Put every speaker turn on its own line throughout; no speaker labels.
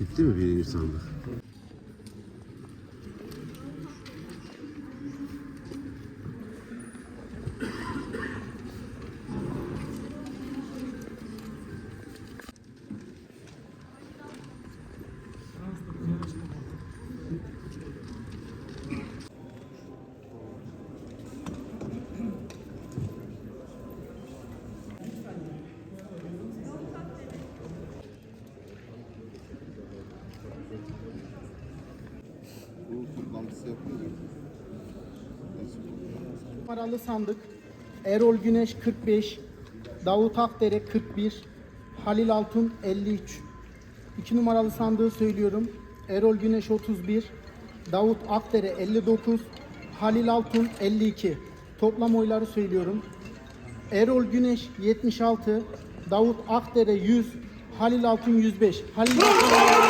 Bitti mi birinci sandık?
Numaralı sandık Erol Güneş 45, Davut Akdere 41, Halil Altun 53. 2 numaralı sandığı söylüyorum. Erol Güneş 31, Davut Akdere 59, Halil Altun 52. Toplam oyları söylüyorum. Erol Güneş 76, Davut Akdere 100, Halil Altun 105. Halil Altun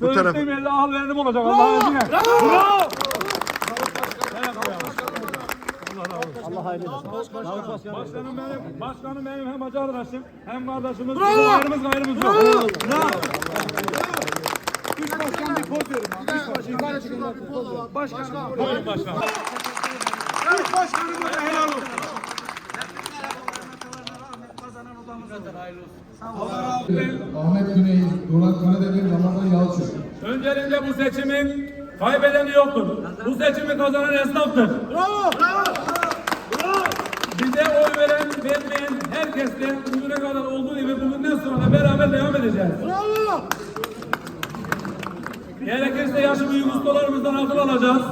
taraf-
söylediğim yerle al verenim olacak Allah'ın izniyle. Bravo! Başkanım benim, başkanım benim hem hacı arkadaşım hem kardeşimiz. Bravo! Ayrımız gayrımız yok. Bravo! Buyurun başkanım.
Ahmet Güney, Duran Karademir, Ramazan Yalçın.
Öncelikle bu seçimin kaybedeni yoktur. Bu seçimi kazanan esnaftır. Bravo! Bize oy veren, vermeyen herkesle bugüne kadar olduğu gibi bugünden sonra da beraber devam edeceğiz. Bravo! Gerekirse yaşı büyük ustalarımızdan akıl alacağız.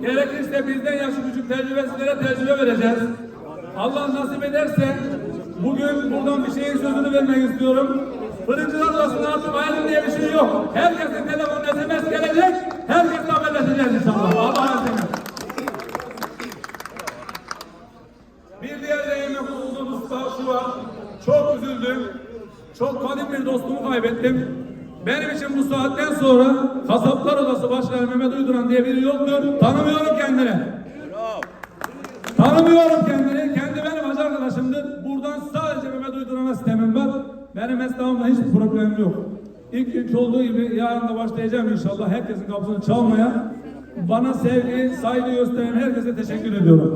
Gerekirse bizden yaşı küçük tecrübesizlere tecrübe vereceğiz. Allah nasip ederse bugün buradan bir şeyin sözünü vermek istiyorum. Fırıncılar odasında artık ayrım diye bir şey yok. Herkesin telefon SMS gelecek. Herkesle haberleşeceğiz inşallah. Allah'a emanet Bir diğer değinmek olduğumuz şu var. Çok üzüldüm. Çok kadim bir dostumu kaybettim. Benim için bu saatten sonra Kasaplar Odası Başkanı Mehmet Uyduran diye biri yoktur. Tanımıyorum kendini. Tanımıyorum kendini. Benim esnafımla hiçbir problemim yok. İlk günkü olduğu gibi yarın da başlayacağım inşallah. Herkesin kapısını çalmaya. Bana sevgi, saygı gösteren herkese teşekkür ediyorum.